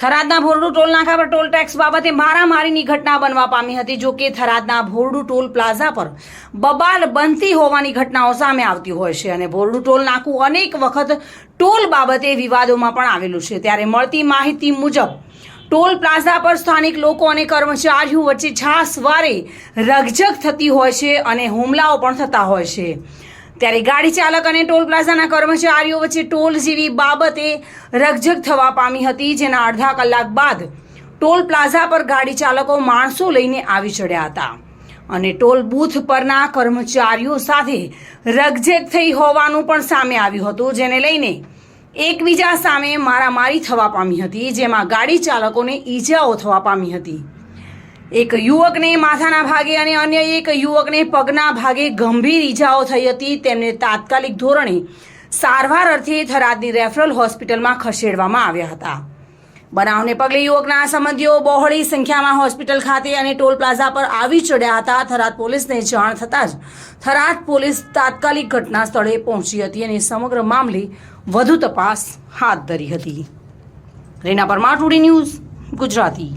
થરાદના Bhordu toll નાકા પર toll tax બાબતે મારામારીની ઘટના બનવા પામી હતી. જો કે થરાદના ભોરડુ ટોલ પ્લાઝા પર બબાલ બનતી હોવાની ઘટનાઓ સામે આવતી હોય છે અને ભોરડુ ટોલ નાકું અનેક વખત ટોલ બાબતે વિવાદોમાં પણ આવેલું છે. ત્યારે મળતી માહિતી મુજબ, ટોલ પ્લાઝા પર સ્થાનિક લોકો અને કર્મચારીઓ વચ્ચે છાસવારે રકઝક થતી હોય છે અને હુમલાઓ પણ થતા હોય છે. ત્યારે ગાડી ચાલક અને ટોલ પ્લાઝાના કર્મચારીઓ વચ્ચે ટોલ જેવી બાબતે રકઝક થવા પામી હતી, જેના અડધા કલાક બાદ ટોલ પ્લાઝા પર ગાડી ચાલકો માણસો લઈને આવી ચડ્યા હતા. અને ટોલ બૂથ પરના કર્મચારીઓ સાથે રકઝક થઈ હોવાનું પણ સામે આવ્યું હતું, જેને લઈને એકબીજા સામે મારામારી થવા પામી હતી, જેમાં ગાડી ચાલકોને ઈજાઓ થવા પામી હતી. એક યુવકને માથાના ભાગે અને અન્ય એક યુવકને પગના ભાગે ગંભીર ઈજાઓ થઈ હતી. તેમને તાત્કાલિક ધોરણે સારવાર અર્થે થરાદની રેફરલ હોસ્પિટલમાં ખસેડવામાં આવ્યા હતા. બનાવને પગલે યુવકના સંબંધીઓ બહોળી સંખ્યામાં હોસ્પિટલ ખાતે અને ટોલ પ્લાઝા પર આવી ચડ્યા હતા. થરાદ પોલીસને જાણ થતાં જ થરાદ પોલીસ તાત્કાલિક ઘટના સ્થળે પહોંચી હતી અને સમગ્ર મામલે વધુ તપાસ હાથ ધરી હતી. રેના પરમાર ટુડી ન્યૂઝ ગુજરાતી.